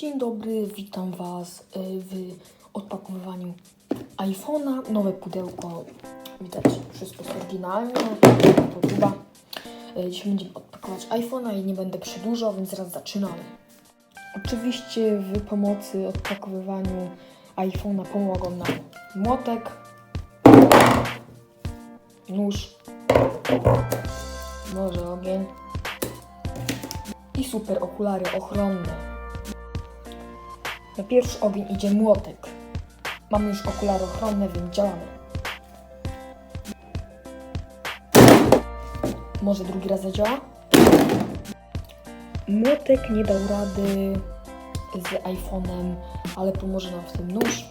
Dzień dobry, witam Was y, w odpakowywaniu iPhone'a. Nowe pudełko, widać wszystko jest oryginalne, to tuba. Y, Dzisiaj będziemy odpakować iPhone'a i nie będę przedłużał, więc zaraz zaczynamy. Oczywiście w pomocy odpakowywaniu iPhone'a pomogą nam młotek, nóż, może ogień i super okulary ochronne. Na pierwszy ogień idzie młotek. Mamy już okulary ochronne, więc działamy. Może drugi raz zadziała? Młotek nie dał rady z iPhone'em, ale pomoże nam w tym nóż.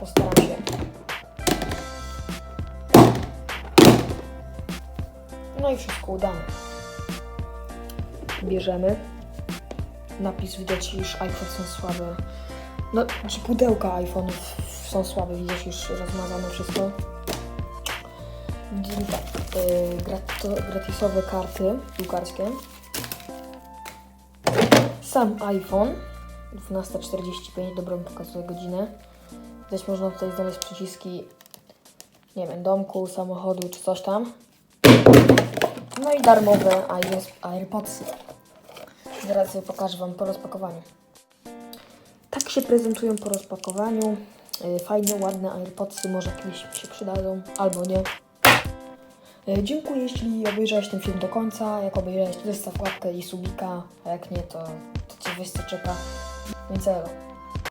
Postaram się. No i wszystko udane. Bierzemy. Napis widać, iż iPhone są słabe. No, czy pudełka iPhone'ów są słabe, widzisz już rozmazane wszystko. Widzimy tak, yy, gratisowe karty piłkarskie. Sam iPhone 12.45, dobrą pokazuje godzinę. Widać można tutaj znaleźć przyciski, nie wiem, domku, samochodu czy coś tam. No i darmowe AirPodsy. Zaraz pokażę Wam po rozpakowaniu. Tak się prezentują po rozpakowaniu. Yy, Fajne, ładne AirPodsy, może kiedyś się przydadzą, albo nie. Yy, Dziękuję, jeśli obejrzałeś ten film do końca. Jak obejrzałeś, zostaw łapkę i subika, a jak nie, to, to Cię wiesz co czeka. Więc elo.